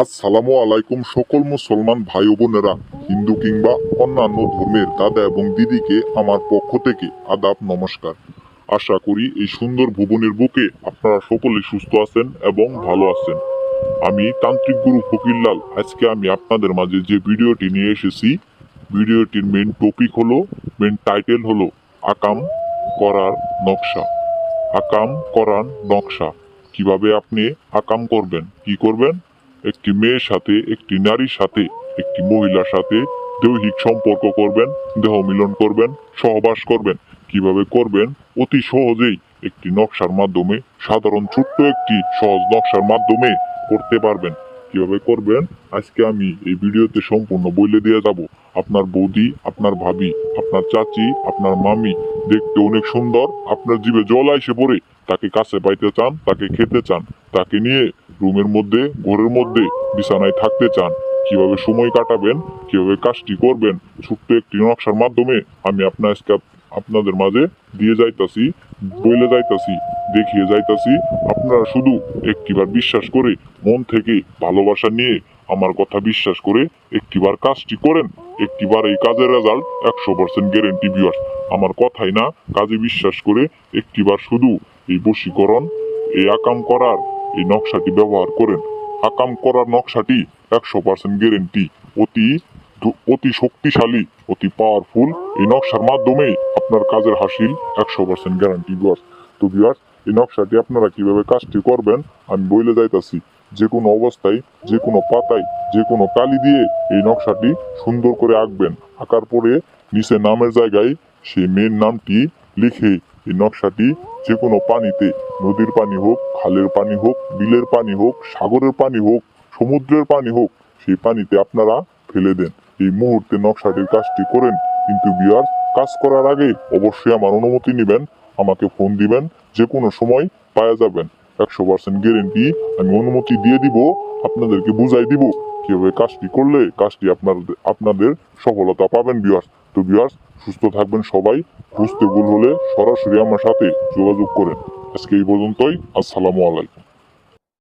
আসসালামু আলাইকুম সকল মুসলমান ভাই বোনেরা, হিন্দু কিংবা অন্যান্য ধর্মের দাদা এবং দিদিকে আমার পক্ষ থেকে আদাব, নমস্কার। আশা করি এই সুন্দর ভুবনের বুকে আপনারা সকলে সুস্থ আছেন এবং ভালো আছেন। আমি তান্ত্রিক গুরু ফকিরলাল। আজকে আমি আপনাদের মাঝে যে ভিডিওটি নিয়ে এসেছি, ভিডিওটির মেন টপিক হলো মেন টাইটেল হলো, আকাম করার নকশা। আকাম করার নকশা। কীভাবে আপনি আকাম করবেন? কি করবেন? একটি মেয়ের সাথে, একটি নারীর সাথে, একটি মহিলার সাথে দৈহিক সম্পর্ক করবেন, দেহ মিলন করবেন, সহবাস করবেন। কীভাবে করবেন? অতি সহজেই একটি নকশার মাধ্যমে, সাধারণ ছোট্ট একটি সহজ নকশার মাধ্যমে করতে পারবেন। কীভাবে করবেন? আজকে আমি এই ভিডিওতে সম্পূর্ণ বলে দিয়ে যাব। আপনার বৌদি, আপনার ভাবি, আপনার চাচি, আপনার মামি দেখতে অনেক সুন্দর। আপনার জীবে জল আইসে পড়ে। তাকে কাছে পাইতে চান, তাকে খেতে চান, তাকে নিয়ে রুমের মধ্যে, ঘরের মধ্যে বিছানায় থাকতে চান। কীভাবে সময় কাটাবেন, কীভাবে কাজটি করবেন, ছোট্ট একটি নকশার মাধ্যমে আমি আপনার আজকে আপনাদের মাঝে দিয়ে যাইতাছি, বইলে যাইতাছি, দেখিয়ে যাইতাছি। আপনারা শুধু একটিবার বিশ্বাস করে মন থেকে ভালোবাসা নিয়ে আমার কথা বিশ্বাস করে একটিবার কাজটি করেন। একটিবার এই কাজের রেজাল্ট একশো পার্সেন্ট গ্যারেন্টি বিয়ার আমার কথাই না, কাজে বিশ্বাস করে একটিবার শুধু এই বশীকরণ, এই আকাম করার, এই নকশাটি ব্যবহার করেন। আকাম করার নকশাটি একশো পার্সেন্ট গ্যারেন্টি অতি অতি শক্তিশালী, অতি পাওয়ারফুল এই নকশার মাধ্যমে আপনার কাজের হাসিল একশো পার্সেন্ট গ্যারান্টি বিয়ার তো বিয়ার এই নকশাটি আপনারা কীভাবে কাজটি করবেন, আমি বলে যাইতাছি। যে কোনো অবস্থায়, যে কোনো পাতায়, যে কোনো কালি দিয়ে এই নকশাটি সুন্দর করে আঁকবেন। আঁকার পরে নিচে নামের জায়গায় সেই মেন নামটি লিখে এই নকশাটি যে কোনো পানিতে, নদীর পানি হোক, খালের পানি হোক, বিলের পানি হোক, সাগরের পানি হোক, সমুদ্রের পানি হোক, সেই পানিতে আপনারা ফেলে দেন। এই মুহূর্তে নকশাটির কাজটি করেন, কিন্তু বিয়ার কাজ করার আগে অবশ্যই আমার অনুমতি নেবেন, আমাকে ফোন দিবেন, যে কোনো সময় পাওয়া যাবেন। একশো পার্সেন্ট গ্যারেন্টি আমি অনুমতি দিয়ে দিব, আপনাদেরকে বুঝাই দিব কীভাবে কাজটি করলে কাজটি আপনার, আপনাদের সফলতা পাবেন বিয়ার্স তো বিয়ার্স সুস্থ থাকবেন সবাই, বুঝতে ভুল হলে সরাসরি আমার সাথে যোগাযোগ করেন। আজকে এই পর্যন্তই, আসসালামু আলাইকুম।